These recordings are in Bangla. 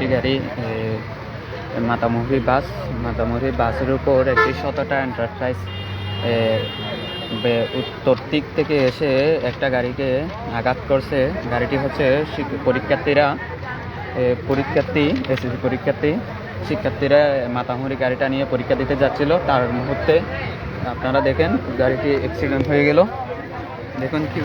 একটি গাড়ি মাতামুহুরি বাস মাতামুহুরি বাসের উপর একটি শতটা এন্টারপ্রাইজ উত্তর দিক থেকে এসে একটা গাড়িকে আঘাত করছে গাড়িটি হচ্ছে পরীক্ষার্থীরা পরীক্ষার্থী, এসএসসি পরীক্ষার্থী, শিক্ষার্থীরা মাতামুহুরি গাড়িটা নিয়ে পরীক্ষা দিতে যাচ্ছিল তার মুহূর্তে আপনারা দেখেন গাড়িটি অ্যাক্সিডেন্ট হয়ে গেল দেখুন কি।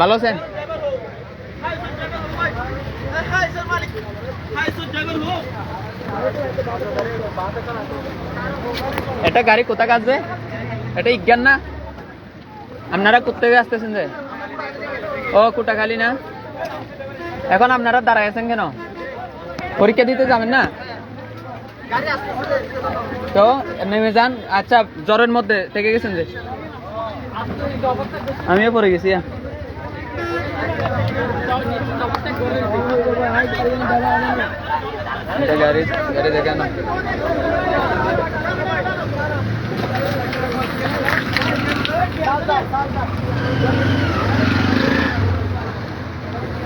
ভালো আছেন? এটা গাড়ি কোথায় আসবে এটা ইজ্ঞান না? আপনারা কোথেকে আসতেছেন যে? ও, কুটাখালি না? এখন আপনারা দাঁড়ায় আছেন কেন? পরীক্ষা দিতে যাবেন না? তো নেমে যান আচ্ছা জ্বরের মধ্যে থেকে গেছেন যে? আমিও পড়ে গেছি হ্যাঁ।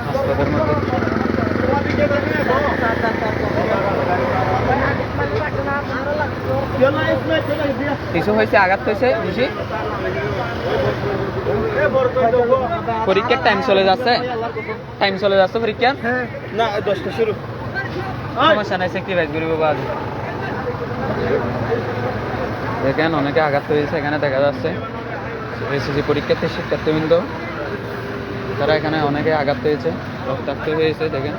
হাসপাতালের মধ্যে। কিছু হয়েছে আঘাত হয়েছে বেশি পরীক্ষার টাইম চলে যাচ্ছে? টাইম চলে যাচ্ছে পরীক্ষার না দশটা শুরু। সমস্যা নাই স্যাক্রিফাইস করি বাবা দেখেন অনেকে আঘাত হয়েছে এখানে দেখা যাচ্ছে। এসএসসি পরীক্ষার্থী শিক্ষার্থীবৃন্দ তারা এখানে অনেকে আঘাত হয়েছে রক্তাক্ত হয়েছে দেখেন।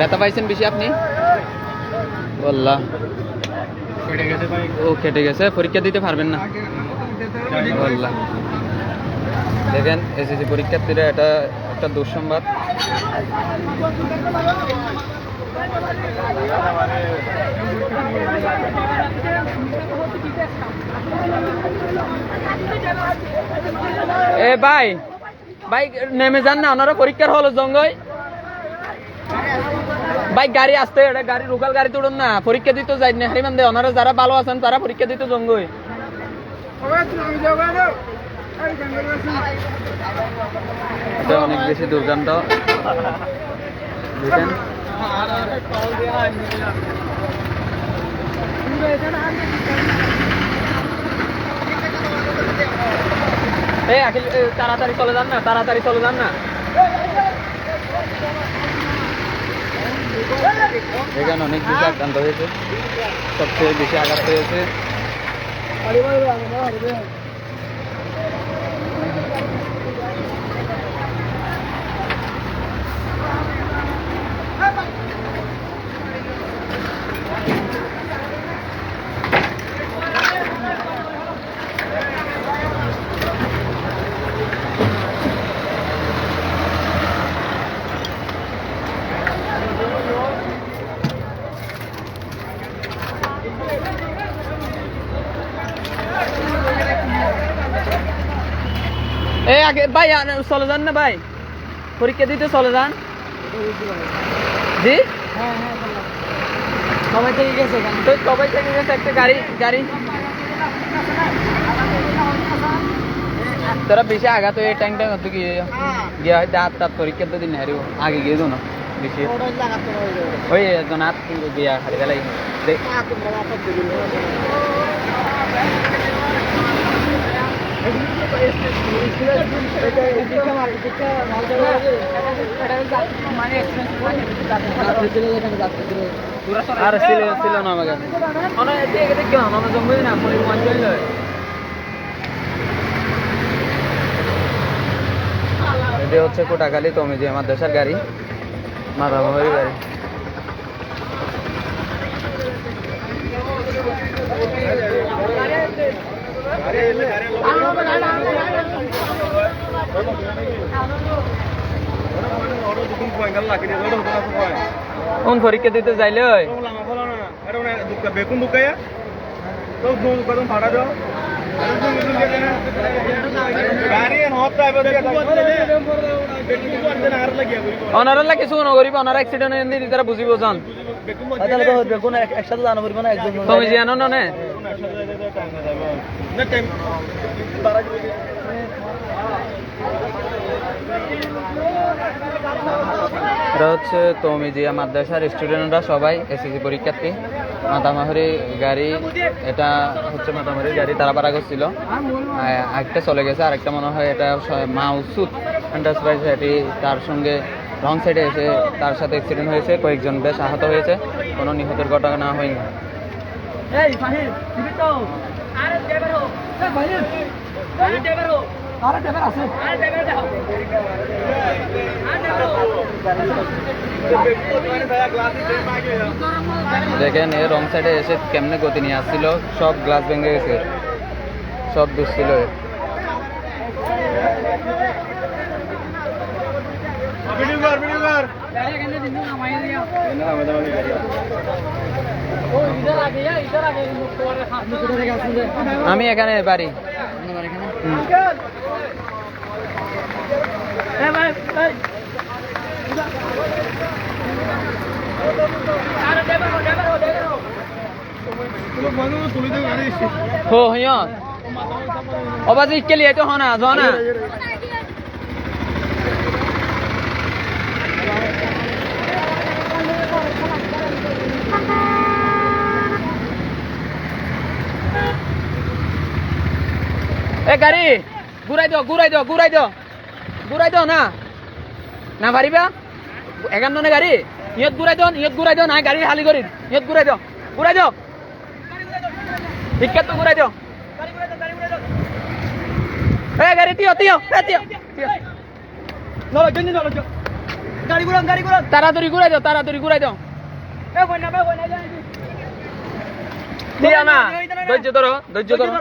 ব্যথা পাইছেন বেশি আপনি? বললা ও কেটে গেছে, পরীক্ষা দিতে পারবেন না। দেখেন, এসএসসি পরীক্ষার্থীরা, এটা একটা দুঃসংবাদ। এ ভাই ভাই, নেমে যান না, ওনারা পরীক্ষার হলো জঙ্গই। ভাই গাড়ি আসতে এটা গাড়ি লোকাল গাড়ি তুলুন না পরীক্ষা দিতে যাই না? হারিমান দে ওনারা যারা ভালো আছেন তারা পরীক্ষা দিতে জঙ্গই এটা অনেক বেশি এ, তাড়াতাড়ি চলে যান না তাড়াতাড়ি চলে যান না। এখানে অনেক বেশি আক্রান্ত হয়েছে সবচেয়ে বেশি আঘাত হয়েছে এই আগে ভাই চলে যান না ভাই। পরীক্ষা দিতে চলে যান। জি? সবাই থেকে গেছে তো সবাই থেকে গেছে একটা গাড়ি গাড়ি। তোরা বেশি আঘাত হয়ে ট্যাং ট্যাং হতো কি গিয়ে হয়তো হাত তাত পরীক্ষা তো দিন হারিব। আগে গিয়ে দো না বেশি। ওই একজন হাত গিয়া হারি গেলাই আর ছিল ছিল না আমাকে। অনেক আমরা জঙ্গলি না মঞ্চল এটা হচ্ছে কোটাখালী আমার দেশের গাড়ি মাথামহরি গাড়ি। কোন পরীক্ষা দিতে যাইলে বেকুন ঢুকাইয়া তো কদম ভাড়া দাও অনারা লাগে কিছু নগরিব অনারা অ্যাক্সিডেন্ট এনে দিই তারা বুঝিব জান। তাহলে তো বেগুন একসাথে জানা পড়বে না একজন তুমি জানো না না। টাইম এটা হচ্ছে তমিজিয়া মাদ্রাসার স্টুডেন্টরা সবাই এসএসসি পরীক্ষার্থী। মাতামাহরি গাড়ি এটা হচ্ছে মাতামাহরি গাড়ি তারা পাড়া করছিল একটা চলে গেছে আরেকটা মনে হয় এটা মাউসুদ এন্টারপ্রাইজ এটি তার সঙ্গে রং সাইডে এসে তার সাথে অ্যাক্সিডেন্ট হয়েছে কয়েকজন বেশ আহত হয়েছে কোনো নিহতের ঘটনা হয়নি। এই ফাহিম তুমি তো আরে ড্রাইভার হো এই ফাহিম। আরে ড্রাইভার হো আরে ড্রাইভার আছে। আরে ড্রাইভার দাও। দেখেন এ রং সাইডে এসে কেমনে গতি নিয়ে আসছিল সব গ্লাস ভেঙে গেছে সব দুষছিল এ। ভিডিও কর ভিডিও কর আমি এখানে বাড়ি হুম। হো অবাজি কে লিয়ে তো হনা জনা এ গাড়ি ঘুরাই দিও ঘুরাই দিও ঘুরাই দিও ঘুরাই দিও না। না পারিবা এখান নে গাড়ি। ইয়ত ঘুরাই দিও ইয়ত ঘুরাই দিও না গাড়ি হালি করি ইয়ত ঘুরাই দিও ঘুরাই দিও টিকেট তো ঘুরাই দিও এ গাড়ি তিও তিও এ তিও। নলো জন্য নলো গাড়ি গুড়ান গাড়ি গুড়ান তাড়াতাড়ি ঘুরাই দিও তাড়াতাড়ি ঘুরাই দিও দিয়া না ধৈর্য ধরো ধৈর্য ধরো।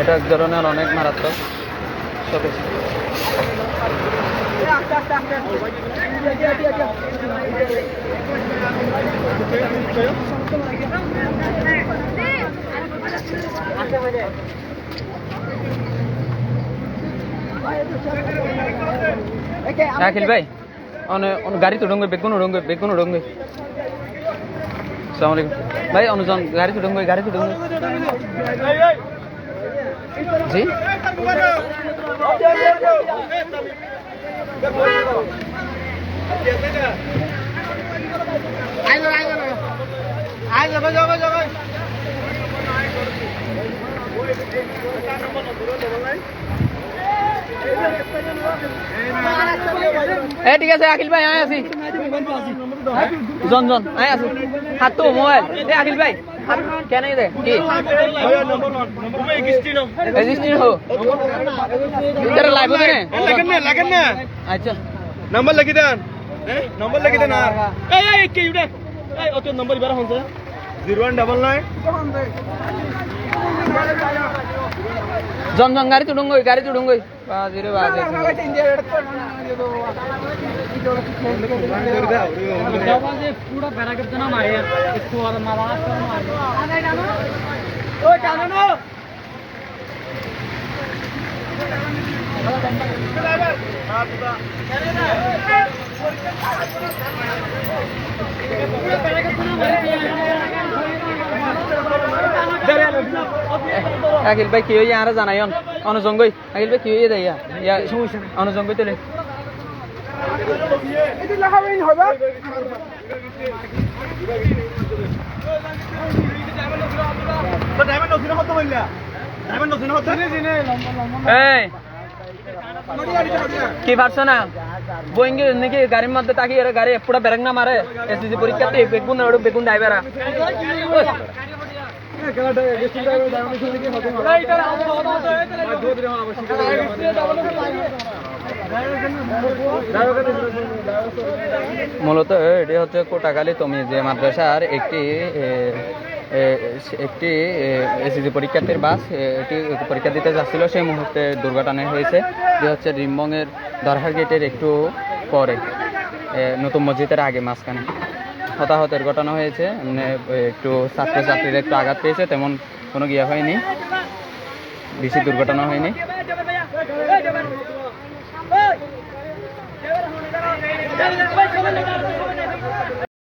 এটা এক ধরনের অনেক মারাত্মক সব আস্তে আস্তে আস্তে। আখিল ভাই, অনে অন গাড়ি তো ডঙ্গে বেগুন ডঙ্গে বেগুন ডঙ্গে আসসালামু আলাইকুম। ভাই, অনুজন গাড়ি তো ডঙ্গে গাড়ি তো ডঙ্গে জি? এ ঠিক আছে আখিল ভাই আছি জন জন আয় আছো হাত তো মোবাইল। এ আখিল ভাই কেন দে? কি? রেজিস্ট্রি হো ইधर লাইভ হবে লাগেন না লাগেন না আচ্ছা। নাম্বার লাগি দেন। নাম্বার লাগি দেন আর। এই এই কে ইউডা এই ওতে নাম্বার ইবার হনছে 0199 জন জন গাড়ি তুডুঙ্গই গাড়ি তুডুঙ্গই মারে ও জানো না আখিল ভাই কি হইয়া আরে জানাই অনুজঙ্গই ভাই কি হইয়া দেয় ইয়া অনুজঙ্গই তোলে কি পারছ না বোয়িং নাকি গাড়ির মধ্যে তাকি এর গাড়ি পুরো ব্রেক না মারে এসএসসি পরীক্ষাতে বেগুন বেগুন ড্রাইভার মূলত এটি হচ্ছে কোটাকালী তুমি যে মাদ্রাসার একটি একটি এসএসসি পরীক্ষার্থীর বাস। এটি পরীক্ষা দিতে যাচ্ছিল, সেই মুহূর্তে দুর্ঘটনা হয়েছে। যে হচ্ছে রিমবংয়ের দরহার গেটের একটু পরে নতুন মসজিদের আগে মাঝখানে। হতাহতের ঘটনা হয়েছে একটু ছাত্রছাত্রীরা একটু আঘাত পেয়েছে, তেমন কোনো গিয়া হয়নি। বেশি দুর্ঘটনা হয়নি